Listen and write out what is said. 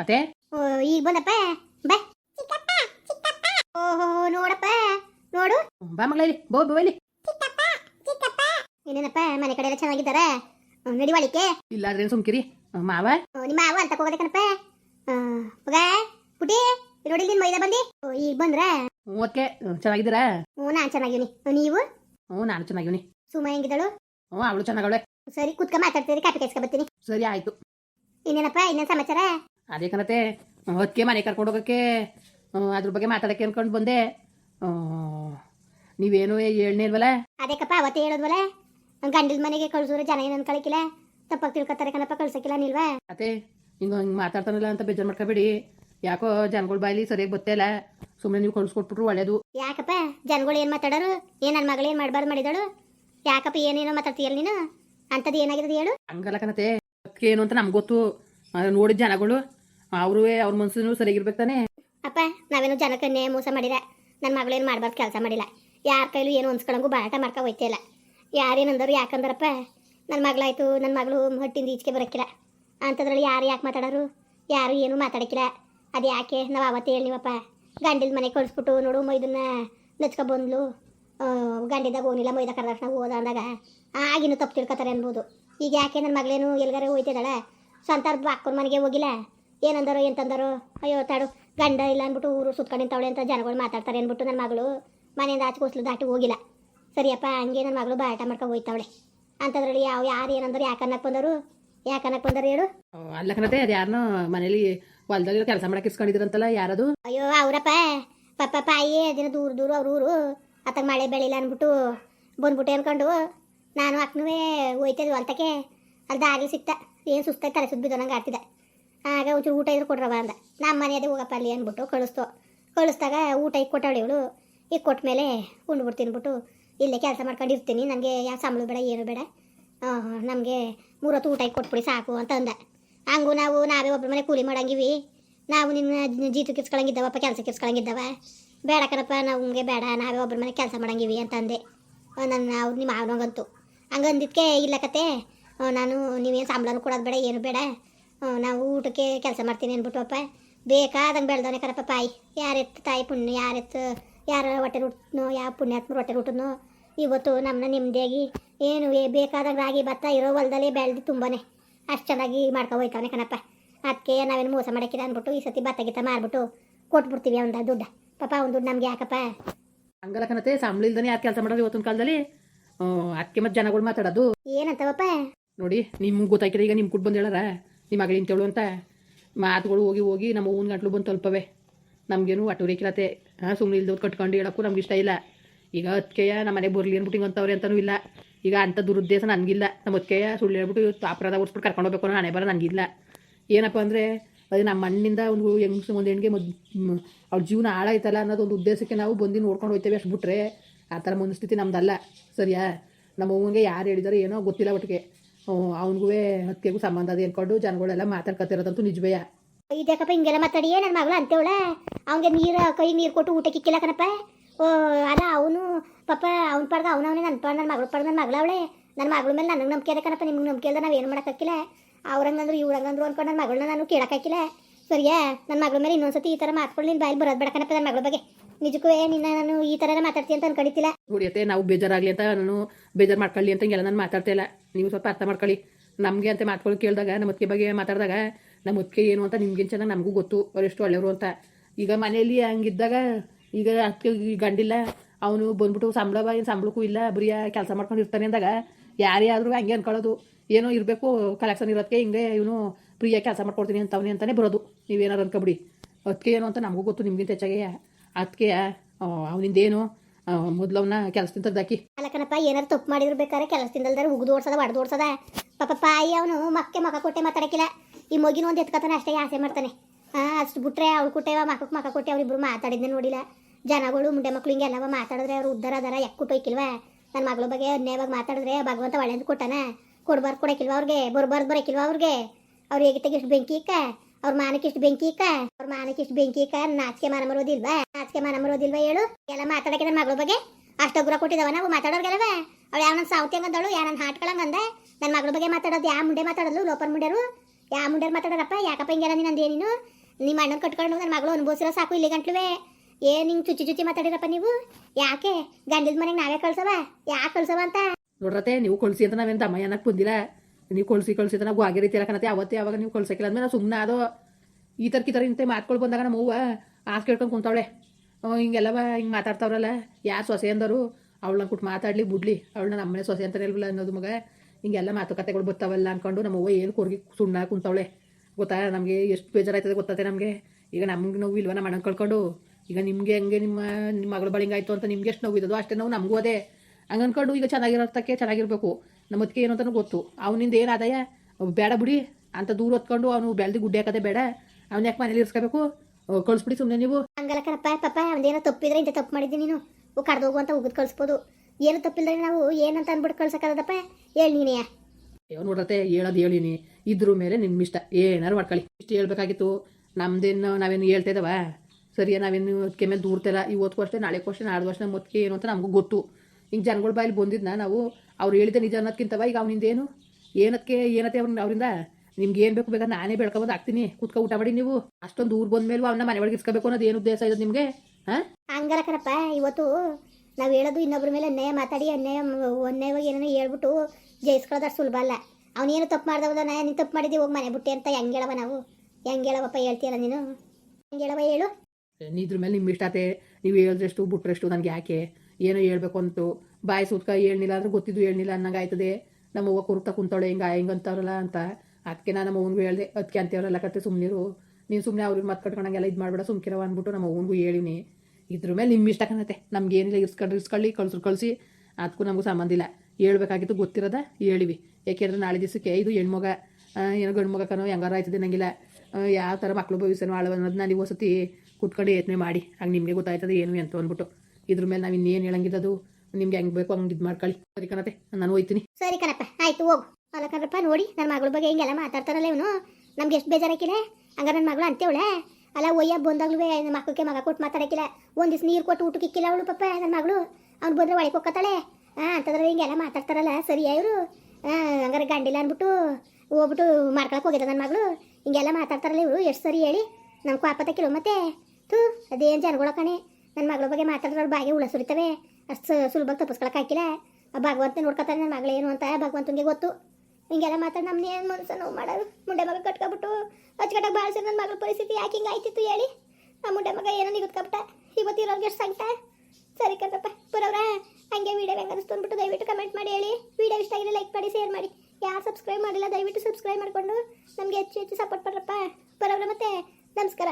ಮತ್ತೆ? ಓ ಈಗ ಬಂದಪ್ಪ? ಬಾ. ಚಿಕ್ಕಪ್ಪ ಚಿಕ್ಕಪ್ಪ. ಓಹೋ ನೋಡಪ್ಪ. ನೋಡು. ಬಾ ಮಗಳಲ್ಲಿ ಬೋ ಬೋ ಇಲ್ಲಿ. ಚಿಕ್ಕಪ್ಪ ಚಿಕ್ಕಪ್ಪ. ಇನ್ನೇನಪ್ಪ ಮನೆ ಕಡೆ ಎಲ್ಲ ಚೆನ್ನಾಗಿದ್ದಾರೆ? ಹ್ಮ್, ಇಲ್ಲ ಇಲ್ಲಾದ್ರೆ ಸುಮ್ಕಿರಿ. ಮಾವ? ನಿಮ್ಮ ಮಾವ ಅಂತ ಹೋಗೋದಕ್ಕನಪ್ಪ ಮಗ ಪುಟಿ ನೋಡಿ ನಿನ್ ಮೈದ ಬಂದಿ. ಈಗ ಬಂದ್ರ? ಓಕೆ. ಚೆನ್ನಾಗಿದ್ದೀರಾ? ಹ್ಞೂ ನಾನ್ ಚೆನ್ನಾಗಿವ್ನಿ ನೀವು? ಹ್ಞೂ ನಾನು ಚೆನ್ನಾಗಿವ್ನಿ ಸುಮ ಹೆಂಗಿದಳು ಹ್ಞೂ ಅವಳು ಚೆನ್ನಾಗವಳೆ. ಸರಿ ಕುತ್ಕ ಮಾತಾಡ್ತೀರಿ ಕಾಪಿ ಕೆಸ್ಕ ಬರ್ತೀನಿ. ಸರಿ ಆಯ್ತು. ಇನ್ನೇನಪ್ಪ ಇನ್ನೇನು ಸಮಾಚಾರ? ಅದೇ ಕನತೆ ಅದಕ್ಕೆ ಮನೆ ಕರ್ಕೊಂಡು ಹೋಗೋಕ್ಕೆ ಅದ್ರ ಬಗ್ಗೆ ಮಾತಾಡಕ್ಕೆ ಅನ್ಕೊಂಡು ಬಂದೆ. ನೀವೇನು ಹೇಳ್ನೇ ಇಲ್ವಲ್ಲ ಕಪ್ಪ ಅವತ್ತೇ ಹೇಳೋದ್ವಲ್ಲ ಗಂಡದ ಮನೆಗೆ ಕಳ್ಸೋರು ಜನ ಏನು ಅನ್ಕೊಳಕಿಲ್ಲ ತಪ್ಪಾಗಿ ತಿಳ್ಕೊತಾರೆ ಕಣಪ್ಪ ಕಳ್ಸಕ್ಕಿಲ್ಲ ನೀಲ್ವಾ? ಅತ್ತೆ ಹಿಂಗೆ ಹಿಂಗೆ ಮಾತಾಡ್ತಾನಲ್ಲ ಅಂತ ಬೇಜಾರು ಮಾಡ್ಕೋಬೇಡಿ. ಯಾಕೋ ಜನಗಳ ಬಾಯಲ್ಲಿ ಸರಿಯಾಗಿ ಗೊತ್ತೇ ಸುಮ್ಮನೆ ನೀವು ಕಳ್ಸ್ಕೊಟ್ಬಿಟ್ರು ಒಳ್ಳೇದು. ಯಾಕಪ್ಪ ಜನಗಳು ಏನು ಮಾತಾಡೋರು? ಏನು ನನ್ನ ಮಗಳು ಏನು ಮಾಡಬಾರ್ದು ಮಾಡಿದಳು? ಯಾಕಪ್ಪ ಏನೇನೋ ಮಾತಾಡ್ತೀಯಲ್ಲ ನೀನು? ಅಂಥದ್ದು ಏನಾಗಿದೆ ಹೇಳು? ಹಂಗಲ್ಲ ಕಣತೆ ಏನು ಅಂತ ನಮ್ಗೆ ಗೊತ್ತು. ನೋಡಿ ನೋಡಿದ ಜನಗಳು ಅವರು ಅವ್ರ ಮನ್ಸೂ ಸರಿಯಾಗಿರ್ಬೇಕು ತಾನೆ? ಅಪ್ಪ, ನಾವೇನು ಜನಕನ್ನೇ ಮೋಸ ಮಾಡಿಲ್ಲ. ನನ್ನ ಮಗಳೇನು ಮಾಡ್ಬಾರ್ದು ಕೆಲಸ ಮಾಡಿಲ್ಲ. ಯಾರ ಕೈಲೂ ಏನು ಅನ್ಸ್ಕೊಳಂಗು ಬಾಟ ಮಾಡ್ಕೊ ಹೋಯ್ತಿಲ್ಲ ಯಾರೇನಂದರು ಯಾಕಂದ್ರಪ್ಪ? ನನ್ನ ಮಗಳಾಯ್ತು ನನ್ನ ಮಗಳು ಹೊಟ್ಟಿಂದ ಈಚೆಗೆ ಬರೋಕ್ಕಿಲ್ಲ. ಅಂಥದ್ರಲ್ಲಿ ಯಾರು ಯಾಕೆ ಮಾತಾಡೋರು? ಯಾರು ಏನು ಮಾತಾಡಕ್ಕಿಲ್ಲ. ಅದು ಯಾಕೆ ನಾವು ಅವತ್ತೇ ಹೇಳಿವಪ್ಪ ಗಂಡಿದ ಮನೆ ಕಳಿಸ್ಬಿಟ್ಟು ನೋಡು ಮೈದನ್ನ ನಚ್ಕೊ ಬಂದ್ಲು. ಗಂಡಿದಾಗ ಹೋಗಿಲ್ಲ ಮೈದ ಕರೆದ ತಕ್ಷಣ ಹೋದ ಅಂದಾಗ. ಆಗಿನ್ನು ತಪ್ಪು ತಿಳ್ಕೊತಾರೆ ಅನ್ಬೋದು. ಈಗ ಯಾಕೆ ನನ್ನ ಮಗಳೇನು ಎಲ್ಗಾರ ಹೋಯ್ತಿದ್ದಾಳೆ? ಸ್ವಂತ ಅಕ್ಕನ ಮನೆಗೆ ಹೋಗಿಲ್ಲ? ಏನಂದರು ಎಂತಂದರು? ಅಯ್ಯೋ ತಾಡು ಗಂಡ ಇಲ್ಲ ಅಂದ್ಬಿಟ್ಟು ಊರು ಸುತ್ಕೊಂಡಿಂತವಳೆ ಅಂತ ಜನಗಳು ಮಾತಾಡ್ತಾರೆ ಅಂದ್ಬಿಟ್ಟು ನನ್ನ ಮಗಳು ಮನೆಯಿಂದ ಆಚೆ ಕೂಸ್ಲು ದಾಟಿ ಹೋಗಿಲ್ಲ. ಸರಿಯಪ್ಪ ಹಂಗೆ ನನ್ನ ಮಗಳು ಬಾಟ ಮಾಡ್ಕೊಂಡು ಹೋಯ್ತಾವಳೆ. ಅಂತದ್ರಲ್ಲಿ ಯಾವ ಯಾರು ಏನಂದ್ರು ಯಾಕನ್ನಕ್ಕೆ ಬಂದರು ಯಾಕನ್ನಕ್ಕೆ ಬಂದರು ಹೇಳು? ಅಲ್ಲ ಕಣತೆ ಅದು ಯಾರನ್ನೋ ಮನೇಲಿ ಹೊಲ್ದಲ್ಲಿ ಕೆಲಸ ಮಾಡಕ್ಕೆ ಇಸ್ಕೊಂಡಿದ್ರಂತಲ್ಲ ಯಾರದು? ಅಯ್ಯೋ ಅವರಪ್ಪ ಪಪ್ಪ ಪಾಯಿ ದಿನ ದೂರ ದೂರ ಅವ್ರ ಊರು. ಅತ್ತಾಗ ಮಳೆ ಬೆಳಿಲ್ಲ ಅಂದ್ಬಿಟ್ಟು ಬಂದ್ಬಿಟ್ಟೆ ಅನ್ಕೊಂಡು ನಾನು ಅಕ್ಕನೂ ಹೋಯ್ತಿದ್ವಿ ಹೊಲ್ತಕ್ಕೆ. ಅಲ್ಲಿ ದಾರಿ ಸಿಕ್ತ. ಏನು ಸುಸ್ತಾಗಿ ತಲೆ ಸುತ್ತ ಬಿದ್ದೋ ನಂಗೆ ಆಡ್ತಿದ್ದೆ ಆಗ ಒಂಚೂರು ಊಟ ಇದ್ರು ಕೊಡ್ರವ ಅಂದ. ನಮ್ಮ ಮನೆ ಅದೇ ಹೋಗಪ್ಪ ಅಲ್ಲಿ ಅಂದ್ಬಿಟ್ಟು ಕಳಿಸ್ತು. ಕಳಿಸ್ದಾಗ ಊಟ ಈಗ ಕೊಟ್ಟಾಳು ಇವಳು. ಈಗ ಕೊಟ್ಟ ಮೇಲೆ ಉಂಡ್ಬಿಟ್ಟು ಇಲ್ಲೇ ಕೆಲಸ ಮಾಡ್ಕೊಂಡು ಇರ್ತೀನಿ ನನಗೆ ಯಾವ ಸಂಬಳ ಬೇಡ, ಏನು ಬೇಡ. ನಮಗೆ ಮೂರೊತ್ತು ಊಟ ಕೊಟ್ಬಿಡಿ ಸಾಕು ಅಂತ ಅಂದ. ಹಂಗೂ ನಾವು, ನಾವೇ ಒಬ್ಬರ ಮನೆ ಕೂಲಿ ಮಾಡಂಗಿವಿ. ನಾವು ನಿನ್ನ ಜೀತು ಇಸ್ಕೊಳಂಗಿದ್ದಾವಪ್ಪ ಕೆಲಸ ಕಿರ್ಸ್ಕೊಳಂಗಿದ್ದಾವ ಬೇಡ ಕಣಪ್ಪ, ನಮಗೆ ಬೇಡ, ನಾವೇ ಒಬ್ಬರ ಮನೆ ಕೆಲಸ ಮಾಡಂಗಿವಿ ಅಂತ ಅಂದೆ. ನನ್ನ ಅವ್ರು ನಿಮ್ಮ ಮಾವನಂಗಂತು ಹಂಗಂದಿದ್ಕೆ ಇಲ್ಲ ಕತೆ. ನಾನು ನೀವೇನು ಸಂಬಳನೂ ಕೊಡೋದು ಬೇಡ, ಏನು ಬೇಡ. ನಾವು ಊಟಕ್ಕೆ ಕೆಲಸ ಮಾಡ್ತೀನಿ ಅಂದ್ಬಿಟ್ಟು ಅಪ್ಪ ಬೇಕಾದಂಗೆ ಬೆಳ್ದವನೆ ಕರಪ್ಪ ಪಾಯಿ. ಯಾರೆತ್ತು ತಾಯಿ ಪುಣ್ಯ ಯಾರೆತ್ತು ಯಾರ ಹೊಟ್ಟೆ ಹುಟ್ಟನೋ ಯಾವ ಪುಣ್ಯಾತ್ಮರು ಹೊಟ್ಟೆ ಹುಟ್ಟನೋ ಇವತ್ತು ನಮ್ಮನ್ನ ನೆಮ್ಮದಿಯಾಗಿ ಏನು ಏ ಬೇಕಾದಂಗೆ ರಾಗಿ ಭತ್ತ ಇರೋ ಹೊಲದಲ್ಲಿ ಬೆಳೆದು ತುಂಬಾನೇ ಅಷ್ಟು ಚೆನ್ನಾಗಿ ಮಾಡ್ಕೊ ಹೋಯ್ತಾವನೆ ಕಣಪ್ಪ. ಅದಕ್ಕೆ ನಾವೇನು ಮೋಸ ಮಾಡಕ್ಕಿಲ್ಲ ಅಂದ್ಬಿಟ್ಟು ಈ ಸತಿ ಭತ್ತ ಗಿತ್ತ ಮಾರ್ಬಿಟ್ಟು ಕೊಟ್ಬಿಡ್ತೀವಿ ಅವನ ದುಡ್ಡು. ಪಾಪ ಅವ್ನ ದುಡ್ಡು ನಮ್ಗೆ ಯಾಕಪ್ಪ? ಹಂಗಲ್ಲ ಕಣತೆ ಸಂಬಳ ಇಲ್ದಾನೆ ಯಾರು ಕೆಲಸ ಮಾಡೋದು ಇವತ್ತಿನ ಕಾಲದಲ್ಲಿ? ಅದಕ್ಕೆ ಮತ್ತೆ ಜನಗಳು ಮಾತಾಡೋದು. ಏನಂತವಪ್ಪ ನೋಡಿ ನಿಮ್ಗೆ ಗೊತ್ತಾಯ್ಕಿರ ಈಗ ನಿಮ್ಮ ಕುಟ್ ಬಂದು ಹೇಳಾರ? ನಿಮ್ಮ ಮಗಳು ಇಂತೇಳು ಅಂತ ಮಾತುಗಳು ಹೋಗಿ ಹೋಗಿ ನಮ್ಮ ಹೂವಿನ ಗಂಟ್ಲು ಬಂದು ತಲುಪವೆ. ನಮಗೇನು ಒಟ್ಟುರೇಕಿರತ್ತೆ ಹಾಂ ಸುಮ್ಮನೆ ಇಲ್ದವ್ರು ಕಟ್ಕೊಂಡು ಹೇಳೋಕ್ಕೂ ನಮ್ಗೆ ಇಷ್ಟ ಇಲ್ಲ. ಈಗ ಅತ್ಕೆಯ ನಮ್ಮ ಮನೆಗೆ ಬರ್ಲಿ ಅಂದ್ಬಿಟ್ಟು ಅಂತವ್ರೆ ಅಂತನೂ ಇಲ್ಲ. ಈಗ ಅಂಥ ದುರುದ್ದೇಶ ನನಗಿಲ್ಲ. ನಮ್ಮ ಅತ್ಕೆಯ ಸುಳ್ಳು ಹೇಳ್ಬಿಟ್ಟು ಅಪರಾಧ ಓಡಿಸ್ಬಿಟ್ಟು ಕರ್ಕೊಂಡು ಹೋಗ್ಬೇಕು ಅನ್ನೋ ಹಣೆ ಬರ ನನಗಿಲ್ಲ. ಏನಪ್ಪ ಅಂದರೆ ಅದೇ ನಮ್ಮ ಮಣ್ಣಿಂದ ಒಂದು ಹೆಂಗ್ಸು ಒಂದು ಹೆಣ್ಣಿಗೆ ಮದ್ ಅವ್ರ ಜೀವನ ಹಾಳಾಯ್ತಲ್ಲ ಅನ್ನೋದು ಒಂದು ಉದ್ದೇಶಕ್ಕೆ ನಾವು ಬಂದು ನೋಡ್ಕೊಂಡು ಹೋಗ್ತೇವೆ ಅಷ್ಟು ಬಿಟ್ರೆ ಆ ಥರ ಮನಸ್ಥಿತಿ ನಮ್ಮದಲ್ಲ ಸರಿಯಾ? ನಮ್ಮ ಅವ್ವನಿಗೆ ಯಾರು ಹೇಳಿದಾರೆ ಏನೋ ಗೊತ್ತಿಲ್ಲ ಒಟ್ಟಿಗೆ. ಅವನಿಗೂ ಹತ್ತಿಗೂ ಸಂಬಂಧ ಅದು ಅನ್ಕೊಂಡು ಜನಗಳೆಲ್ಲ ಮಾತಾಡ್ಕೊತಿರೋದಂತೂ ನಿಜವೇ. ಇದ್ಯಾಕಪ್ಪ ಹಿಂಗೆಲ್ಲ ಮಾತಾಡಿ ನನ್ನ ಮಗಳು ಅಂತೇವಳ? ಅವನಿಗೆ ನೀರು, ಕೈ ನೀರು ಕೊಟ್ಟು ಊಟಕ್ಕೆ ಕಿಕ್ಕಿಲ್ಲ ಕಣಪ್ಪ. ಓ, ಅಲ್ಲ ಅವನು, ಪಾಪ ಅವ್ನ ಪಡ್ದ ಅವನವನೇ ನನ್ನ ಪಡ್ದ ನನ್ನ ಮಗಳು ಪಡ್ದ ನನ್ನ ಮಗಳವಳೆ ನನ್ನ ಮಗಳ ಮೇಲೆ ನನಗೆ ನಂಬಿಕೆ ಅದ ಕಣಪ್ಪ, ನಿಮ್ಗೆ ನಂಬಿಕೆ ಅದ ಏನು ಮಾಡೋಕ್ಕಾಗಿಲ್ಲ ಅವ್ರಂಗಂದ್ರು ಇವ್ರಂಗಂದ್ರು ಅನ್ಕೊಂಡು ನನ್ನ ಮಗಳನ್ನ ನಾನು ಕೇಳೋಕ್ಕಾಗಿಲ್ಲ ಸರಿಯಾ? ನನ್ನ ಮಗಳ ಮೇಲೆ ಇನ್ನೊಂದ್ಸತಿ ಈ ಥರ ಮಾತ್ಕೊಂಡು, ನೀನು ಬಾಯಲ್ಲಿ ಬರೋದು ಬೇಡ ಕಣಪ್ಪ ನನ್ನ ಮಗಳ ಬಗ್ಗೆ. ನಿಜಕ್ಕೂ ನಿನ್ನ ನಾನು ಈ ಥರ ಮಾತಾಡ್ತೀನಿ ಅಂತ ನೋಡಿ ನೋಡಿಯತ್ತೆ, ನಾವು ಬೇಜಾರಾಗ್ಲಿ ಅಂತ ನಾನು ಬೇಜಾರು ಮಾಡ್ಕೊಳ್ಳಿ ಅಂತ ಎಲ್ಲ ನಾನು ಮಾತಾಡ್ತಾ ಇಲ್ಲ. ನೀವು ಸ್ವಲ್ಪ ಅರ್ಥ ಮಾಡ್ಕೊಳ್ಳಿ. ನಮಗೆ ಅಂತ ಮಾತುಗಳು ಕೇಳಿದಾಗ, ನಮ್ಮ ಅತ್ತಿಗೆ ಬಗ್ಗೆ ಮಾತಾಡಿದಾಗ, ನಮ್ಮ ಅತ್ತಿಗೆ ಏನು ಅಂತ ನಿಮ್ಗಿಂತ ಚೆನ್ನಾಗಿ ನಮಗೂ ಗೊತ್ತು. ಅವರೆಷ್ಟು ಒಳ್ಳೆಯವರು ಅಂತ. ಈಗ ಮನೆಯಲ್ಲಿ ಹಂಗಿದ್ದಾಗ, ಈಗ ಅತ್ತಿಗೆ ಗಂಡಿಲ್ಲ, ಅವನು ಬಂದ್ಬಿಟ್ಟು ಸಂಬಳ ಏನು ಸಂಬಳಕ್ಕೂ ಇಲ್ಲ, ಬರೀ ಕೆಲಸ ಮಾಡ್ಕೊಂಡು ಇರ್ತಾನೆ ಅಂದಾಗ ಯಾರೇ ಆದರೂ ಹಂಗೆ ಅನ್ಕೊಳ್ಳೋದು. ಏನೋ ಇರಬೇಕು ಕಲೆಕ್ಷನ್ ಇರೋದಕ್ಕೆ ಹಿಂಗೆ ಇವನು ಫ್ರೀಯಾಗಿ ಕೆಲಸ ಮಾಡ್ಕೊಡ್ತೀನಿ ಅಂತವನೇ ಅಂತಲೇ ಬರೋದು. ನೀವೇನಾರು ಅನ್ಕೊಬಿಡಿ. ಅದಕ್ಕೆ ಏನು ಅಂತ ನಮಗೂ ಗೊತ್ತು, ನಿಮ್ಗಿಂತ ಹೆಚ್ಚಾಗೆ. ಅದಕ್ಕೆ ಅವನಿಂದೇನು ಮೊದಲು ಅವನ ಕೆಲಸದಿಂದ ತೆಗ್ದಾಕಿ ಅಲ್ಲ ಕಣಪ್ಪ ಏನಾರು ತಪ್ಪು ಮಾಡಿದ್ರು ಬೇಕಾದ್ರೆ ಕೆಲಸದಿಂದಲ್ದಾರ ಉಗ್ದು ಓಡ್ಸದ ಹೊಡೆದು ಓಡ್ಸದ. ಪಾಪ ಪಾಯಿ ಅವನು ಮಕ್ಕೆ ಮಕ ಕೊಟ್ಟೆ ಮಾತಾಡಕಿಲ್ಲ. ಈ ಮಗಿನ ಒಂದು ಎತ್ಕತಾನೆ ಅಷ್ಟೇ, ಆಸೆ ಮಾಡ್ತಾನೆ. ಹಾ ಅಷ್ಟು ಬಿಟ್ರೆ ಅವ್ಳು ಕೊಟ್ಟೆವ ಮಕ್ಕಕ್ಕೆ ಮಕ ಕೊಟ್ಟೆ, ಅವ್ರಿಬ್ರು ಮಾತಾಡಿದ್ದೆ ನೋಡಿಲ್ಲ. ಜನಗಳು, ಮುಂಡೆ ಮಕ್ಳು ಹಿಂಗೆ ಎಲ್ಲವ ಮಾತಾಡಿದ್ರೆ ಅವ್ರು ಉದ್ದಾರ ಅದಾರ, ಯಾಕೆ ಬೈಕಿಲ್ವಾ ನನ್ನ ಮಗಳ ಬಗ್ಗೆ ಅನ್ಯಾಯವಾಗಿ ಮಾತಾಡಿದ್ರೆ ಭಗವಂತ ಒಳ್ಳೇದು ಕೊಟ್ಟಾನ. ಕೊಡ್ಬಾರ್ದು ಕೊಡಕ್ಕಿಲ್ವ ಅವ್ರಿಗೆ? ಬರ್ಬಾರ್ದು ಬರಕ್ಕಿಲ್ವ ಅವ್ರಿಗೆ? ಅವ್ರು ಹೇಗೆ ತೆಗಿಷ್ಟು ಬೆಂಕಿ ಇಕ್ಕ? ಅವ್ರ ಮಾನಕ್ಕೆ ಇಷ್ಟು ಬೆಂಕಿ ಇಕ್ಕ? ಅವ್ರ ಮಾನಕ್ಕೆ ಇಷ್ಟು ಬೆಂಕಿ ಇಕ್ಕ? ನಾಚಿಕೆ ಮಾನ ಮರೋದಿಲ್ವಾ? ನಾಚಿಕೆ ಮಾನ ಮರೋದಿಲ್ವಾ ಹೇಳು? ಎಲ್ಲ ಮಾತಾಡಕ್ಕೆ ನನ್ನ ಮಗಳ ಬಗ್ಗೆ? ಅಷ್ಟು ಗುರ ಕೊಟ್ಟಿದಾವ ನಾವು ಮಾತಾಡೋರ್ಗೆಲ್ಲವ? ಅವಳು ಯಾವ ನನ್ನ ಸಾವತಿ ಹಂಗಂದಳು ಯಾವ ನನ್ನ ಹಾಟ್ಕೊಳಂಗಂದ ನನ್ನ ಮಗಳ ಬಗ್ಗೆ ಮಾತಾಡೋದು ಯಾವ ಮುಂಡೆ ಮಾತಾಡೋದು ಲೋಪರ್ ಮುಂಡೆರು? ಯಾ ಮುಂಡ್ಯಾರ ಮಾತಾಡೋರಪ್ಪ? ಯಾಕಪ್ಪ ಹಿಂಗೆಲ್ಲ ನೀನು ಅಂದೇ ನೀನು? ನಿಮ್ಮ ಅಣ್ಣನ ಕಟ್ಕೊಂಡು ನನ್ನ ಮಗಳು ಅನುಭವಿಸಿರೋ ಸಾಕು ಇಲ್ಲಿ ಗಂಟ್ಲುವೆ. ಏನು ಹಿಂಗೆ ಚುಚ್ಚಿ ಚುಚ್ಚಿ ಮಾತಾಡಿರಪ್ಪ ನೀವು? ಯಾಕೆ? ಗಂಡದ ಮನೆಗೆ ನಾವೇ ಕಳ್ಸವ? ಯಾಕೆ ಕಳ್ಸವ ಅಂತ? ನೋಡ್ರತೆ ನೀವು ಕಳ್ಸಿ ಅಂತ ನಾವೇನು ದಮ್ಮ ಏನಕ್ಕೆ ಬಂದಿಲ್ಲ. ನೀವು ಕಳ್ಸಿ, ಕೊಳ್ಸಿ ನಾವು ಹಾಗೆ ರೀತಿ ಕಣತೆ ಅವತ್ತೇ ಯಾವಾಗ ನೀವು ಕಳ್ಸಕ್ಕಿಲ್ಲ ಅಂದ್ರೆ ನಾವು ಸುಮ್ಮನೆ ಅದು ಈ ಥರ ಕಿತರ ಇಂತೆ ಮಾತ್ಗಳು ಬಂದಾಗ ನಮ್ಮ ಅವ್ವ ಆಸ್ ಕೇಳ್ಕೊಂಡು ಕುಂತವಳೆ. ಹಿಂಗೆಲ್ಲವ ಹಿಂಗೆ ಮಾತಾಡ್ತಾವ್ರಲ್ಲ. ಯಾರು ಸೊಸೆ ಅಂದರು? ಅವಳನ್ನ ಕೊಟ್ಟು ಮಾತಾಡ್ಲಿ, ಬಿಡ್ಲಿ. ಅವಳನ್ನ ನಮ್ಮನೆ ಸೊಸೆ ಅಂತ ಇಲ್ವಲ್ಲ ಅನ್ನೋದು ಮಗ. ಹಿಂಗೆಲ್ಲ ಮಾತುಕತೆಗಳು ಬರ್ತಾವಲ್ಲ ಅನ್ಕೊಂಡು ನಮ್ಮ ಅವ್ವ ಏನು ಕೊರ್ಗಿ ಸುಣ್ಣ ಕುಂತಾವಳೆ. ಗೊತ್ತಾ? ನಮಗೆ ಎಷ್ಟು ಬೇಜಾರಾಯ್ತದೆ ಗೊತ್ತಾತೆ ನಮಗೆ. ಈಗ ನಮ್ಗೆ ನೋವು ಇಲ್ವ ನಮ್ಮ ಅಣ್ಣ ಕಳ್ಕೊಂಡು? ಈಗ ನಿಮಗೆ ಹಂಗೆ ನಿಮ್ಮ ನಿಮ್ಮ ಮಗಳು ಬಳಿಂಗಾಯ್ತು ಅಂತ ನಿಮ್ಗೆ ಎಷ್ಟು ನೋವು ಇದ್ದದು ಅಷ್ಟೇ ನೋವು ನಮಗೂ ಅದೇ. ಹಂಗೆ ಅಂದ್ಕೊಂಡು ಈಗ ಚೆನ್ನಾಗಿರೋತಕ್ಕೆ ಚೆನ್ನಾಗಿರ್ಬೇಕು. ನಮ್ಮ ಅದಕ್ಕೆ ಏನು ಅಂತಲೂ ಗೊತ್ತು. ಅವನಿಂದ ಏನು ಆದಾಯ ಬೇಡ ಬಿಡಿ ಅಂತ ದೂರ ಹೊತ್ಕೊಂಡು ಅವನು ಬೆಳ್ದು ಗುಡ್ಡೆ ಹಾಕದೆ ಬೇಡ. ಅವ್ನ ಯಾಕೆ ಮನೇಲಿ ಇರ್ಸ್ಕೋಬೇಕು? ಕಳಿಸ್ಬಿಡಿ ಸುಮ್ಮನೆ ನೀವು. ಹಂಗಲ್ಲ ಕಣಪ್ಪ ಪಾಪ ಒಂದೇನೋ ತಪ್ಪಿದ್ರೆ ಇಂಥ ತಪ್ಪು ಮಾಡಿದ್ದೆ ನೀನು. ಓ ಹೋಗು ಅಂತ ಉಗಿದ್ ಕಳಿಸ್ಬೋದು. ಏನು ತಪ್ಪಿಲ್ಲದ್ರೆ ನಾವು ಏನಂತ ಅಂದ್ಬಿಟ್ಟು ಕಳ್ಸಕ್ಕಲ್ಲದಪ್ಪ ಹೇಳಿ ನೀನೇ. ಏನು ನೋಡತ್ತೆ ಹೇಳೋದು ಹೇಳಿನಿ. ಇದ್ರ ಮೇಲೆ ನಿಮ್ಮ ಇಷ್ಟ ಏನಾರು ಮಾಡ್ಕೊಳ್ಳಿ. ಇಷ್ಟು ಹೇಳ್ಬೇಕಾಗಿತ್ತು. ನಮ್ದೇನು ನಾವೇನು ಹೇಳ್ತಾ ಇದ್ದಾವ ಸರಿಯಾ ನಾವೇನು ಅದಕ್ಕೆ ಮೇಲೆ ದೂರ್ತಿಲ್ಲ ಇವತ್ತು ಅಷ್ಟೇ ನಾಳೆ ಅಷ್ಟೇ ನಾಡ್ದು ಅಷ್ಟೇ ಮೊತ್ತಕ್ಕೆ ಏನು ಅಂತ ನಮಗೂ ಗೊತ್ತು. ಹಿಂಗೆ ಜನಗಳ ಬಾಯಲ್ಲಿ ಬಂದಿದ್ನ ನಾವು ಅವ್ರು ಹೇಳಿದ ನಿಜ ಅನ್ನೋದ್ಕಿಂತವ ಈಗ ಅವನಿಂದ ಏನು? ಏನಕ್ಕೆ ಏನತ್ತೆ ಅವ್ನ ಅವರಿಂದ? ನಿಮ್ಗೆ ಏನು ಬೇಕು ಬೇಕಾದ್ರೆ ನಾನೇ ಬೆಳ್ಕೊಬೋದು ಹಾಕ್ತೀನಿ. ಕುತ್ಕ ಊಟ ಮಾಡಿ ನೀವು. ಅಷ್ಟೊಂದು ದೂರ ಬಂದ ಮೇಲೂ ಅವನ್ನ ಮನೆ ಒಳಗೆ ಇಸ್ಕೋಬೇಕು ಅನ್ನೋದು ಏನು ಉದ್ದೇಶ ಇದೆ ನಿಮಗೆ? ಹಾಂ? ಹಂಗಲ್ಲ ಕಣಪ್ಪ ಇವತ್ತು ನಾವು ಹೇಳೋದು ಇನ್ನೊಬ್ಬರ ಮೇಲೆ ಅನ್ಯಾಯ ಮಾತಾಡಿ ಅನ್ಯಾಯ ಅನ್ಯಾಯವಾಗಿ ಏನೇನೋ ಹೇಳ್ಬಿಟ್ಟು ಜಯಿಸ್ಕೊಳ್ಳೋದು ಅಷ್ಟು ಸುಲಭ ಅಲ್ಲ. ಅವನೇನು ತಪ್ಪು ಮಾಡ್ದವದ ನಾ ನೀನು ತಪ್ಪು ಮಾಡಿದ್ದೀವಿ ಹೋಗಿ ಮನೆ ಬಿಟ್ಟೆ ಅಂತ ಹೆಂಗೆ ಹೇಳವ ನಾವು? ಹೆಂಗೆ ಹೇಳವಪ್ಪ ಹೇಳ್ತೀಯಲ್ಲ ನೀನು? ಹೆಂಗೆ ಹೇಳವ ಹೇಳು? ನೀ ಇದ್ರ ಮೇಲೆ ನಿಮ್ಮ ಇಷ್ಟತೆ ನೀವು ಹೇಳಿದ್ರೆಷ್ಟು ಬಿಟ್ರೆಷ್ಟು ನನಗೆ ಯಾಕೆ? ಏನೋ ಹೇಳ್ಬೇಕು ಅಂತು ಬಾಯಿ ಸೂತ್ಕ ಹೇಳ್ನಿಲ್ಲ ಅಂದ್ರೆ ಗೊತ್ತಿದ್ದು ಹೇಳ್ನಿಲ್ಲ ಅನ್ನಂಗೆ ಆಯ್ತದೆ ನಮ್ಮ ಅವ್ವ ಕುರ್ತ ಹಿಂಗೆ ಹಿಂಗೆ ಅಂತಾರಲ್ಲ ಅಂತ. ಅದಕ್ಕೆ ನಾ ನಮ್ಮ ಅವ್ನಿಗೂ ಹೇಳ್ದೆ ಅದಕ್ಕೆ ಅಂತೇವ್ರಲ್ಲ ಕತೆ ಸುಮ್ಮನಿರು ನೀನು ಸುಮ್ಮನೆ ಅವ್ರಿಗೆ ಮತ್ತೆ ಕಟ್ಕೊಂಡಂಗೆಲ್ಲ ಇದು ಮಾಡ್ಬೇಡ ಸುಮ್ಕಿರವ ಅಂದ್ಬಿಟ್ಟು ನಮ್ಮ ಅವ್ನಿಗೂ ಹೇಳಿನಿ ಇದ್ರ ಮೇಲೆ ನಿಮ್ಮ ಇಷ್ಟ ಕಾಣತ್ತೆ. ನಮ್ಗೆ ಏನಿಲ್ಲ, ಇರ್ಸ್ಕೊಂಡು ಇಸ್ಕೊಳ್ಳಿ ಕಳ್ಸ್ರು, ಕಳಿಸಿ. ಅದಕ್ಕೂ ನಮಗೂ ಸಂಬಂಧ ಇಲ್ಲ. ಹೇಳ್ಬೇಕಾಗಿತ್ತು ಗೊತ್ತಿರೋದ ಹೇಳಿವಿ. ಯಾಕೆಂದ್ರೆ ನಾಳೆ ದಿವಸಕ್ಕೆ ಇದು ಹೆಣ್ಮಗ ಏನೋ ಗಂಡು ಮಗ ಕನೋ ಹೆಂಗಾರ ಆಯ್ತದೆ ನಂಗಿಲ್ಲ. ಯಾವ ಥರ ಮಕ್ಳು ಭವಿಷ್ಯನೋ ಆಳು ಅನ್ನೋದನ್ನ ನೀವು ಸತಿ ಕುತ್ಕೊಂಡು ಯತ್ನೆ ಮಾಡಿ. ಹಂಗೆ ನಿಮಗೆ ಗೊತ್ತಾಯ್ತದೆ ಏನು ಅಂತ ಅಂದ್ಬಿಟ್ಟು. ಇದ್ರ ಮೇಲೆ ನಾವು ಇನ್ನೇನು ಹೇಳಂಗಿದ್ದದು ನಿಮ್ಗೆ ಹೆಂಗ್ ಬೇಕು ಹಂಗೆ ಇದು ಮಾಡ್ಕೊಳ್ಳಿ. ಸರಿ ಕಣತೆ ನಾನು ಹೋಯ್ತೀನಿ. ಸರಿ ಕಣಪ್ಪ, ಆಯ್ತು ಹೋಗು. ಅಲ್ಲ ಕಣಪ್ಪ, ನೋಡಿ ನನ್ನ ಮಗಳ ಬಗ್ಗೆ ಹಿಂಗೆಲ್ಲ ಮಾತಾಡ್ತಾರಲ್ಲ ಇವನು. ನಮ್ಗೆ ಎಷ್ಟು ಬೇಜಾರಾಕಿಲ್ಲ. ಹಂಗ ನನ್ನ ಮಗಳು ಅಂತೇವಳೆ ಅಲ್ಲ, ಒಯ್ಯ ಬಂದಾಗ್ಲೂ ನನ್ನ ಮಕ್ಕಳಿಗೆ ಮಗ ಕೊಟ್ಟು ಮಾತಾಡಕ್ಕಿಲ್ಲ ಒಂದು ದಿವ್ಸ ನೀರು ಕೊಟ್ಟು ಊಟಕ್ಕೆ ಇಕ್ಕಿಲ್ಲ ಅವಳು ಪಪ್ಪ ನನ್ನ ಮಗಳು. ಅವ್ನು ಬಂದ್ರೆ ಒಳಗೆ ಹೋಗ್ತಾಳೆ ಹಾಂ ಅಂತಂದ್ರೆ ಹಿಂಗೆಲ್ಲ ಮಾತಾಡ್ತಾರಲ್ಲ ಸರಿ ಇವರು? ಹಾಂ ಹಂಗಾರೆ ಗಂಡಿಲ್ಲ ಅಂದ್ಬಿಟ್ಟು ಹೋಗ್ಬಿಟ್ಟು ಮಾಡ್ಕೊಳಕ್ಕೆ ಹೋಗಿದ್ದ ನನ್ನ ಮಗಳು. ಹಿಂಗೆಲ್ಲ ಮಾತಾಡ್ತಾರಲ್ಲ ಇವರು, ಎಷ್ಟು ಸರಿ ಹೇಳಿ. ನಮ್ಮ ತಕ್ಕಿಲ್ಲ ಮತ್ತೆ. ಥೂ, ಅದೇನು ಜನಗಳ ಕಣೆ. ನನ್ನ ಮಗಳ ಬಗ್ಗೆ ಮಾತಾಡಿದ್ರೆ ಬಾಯಿಗೆ ಹುಳ ಸುರಿತವೆ. ಅಷ್ಟು ಸುಲಭ ಹಾಕಿಲ್ಲ. ಆ ಭಾಗವಂತ ನೋಡ್ಕೊತಾರೆ ನನ್ನ ಮಗಳು ಏನು ಅಂತ ಭಗವಂತನಿಗೆ ಗೊತ್ತು. ಹಿಂಗೆಲ್ಲ ಮಾತಾಡಿ ನಮ್ದು ಏನು ಮನಸ್ಸು ನೋವು ಮಾಡೋದು? ಮುಂಡೆ ಮಗ ಕಟ್ಕೊಬಿಟ್ಟು ಅಚ್ಚುಕಟ್ಟಾಗಿ ಬಾಳಿಸಿ ನನ್ನ ಮಗಳ ಪರಿಸ್ಥಿತಿ ಯಾಕೆ ಹಿಂಗೆ ಆಯ್ತಿತ್ತು ಹೇಳಿ? ಆ ಮುಂಡೆ ಮಗ ಏನೋ ನಿಗುತ್ಕೊಬಿಟ್ಟ ಇವತ್ತು ಇರೋರ್ಗೆ ಎಷ್ಟು ಸಂಕಟ ಸರಿ ಕಣಪ್ಪ ಪುರವ್ರ, ಹಂಗೆ ವಿಡಿಯೋ ಹೆಂಗೆ ಅನಿಸ್ತು ದಯವಿಟ್ಟು ಕಮೆಂಟ್ ಮಾಡಿ ಹೇಳಿ. ವಿಡಿಯೋ ಇಷ್ಟ ಆಗಿದ್ರೆ ಲೈಕ್ ಮಾಡಿ ಶೇರ್ ಮಾಡಿ. ಯಾರು ಸಬ್ಸ್ಕ್ರೈಬ್ ಮಾಡಿಲ್ಲ, ದಯವಿಟ್ಟು ಸಬ್ಸ್ಕ್ರೈಬ್ ಮಾಡಿಕೊಂಡು ನಮಗೆ ಹೆಚ್ಚು ಹೆಚ್ಚು ಸಪೋರ್ಟ್ ಮಾಡ್ರಪ್ಪ ಪುರವ್ರ ಮತ್ತೆ ನಮಸ್ಕಾರ.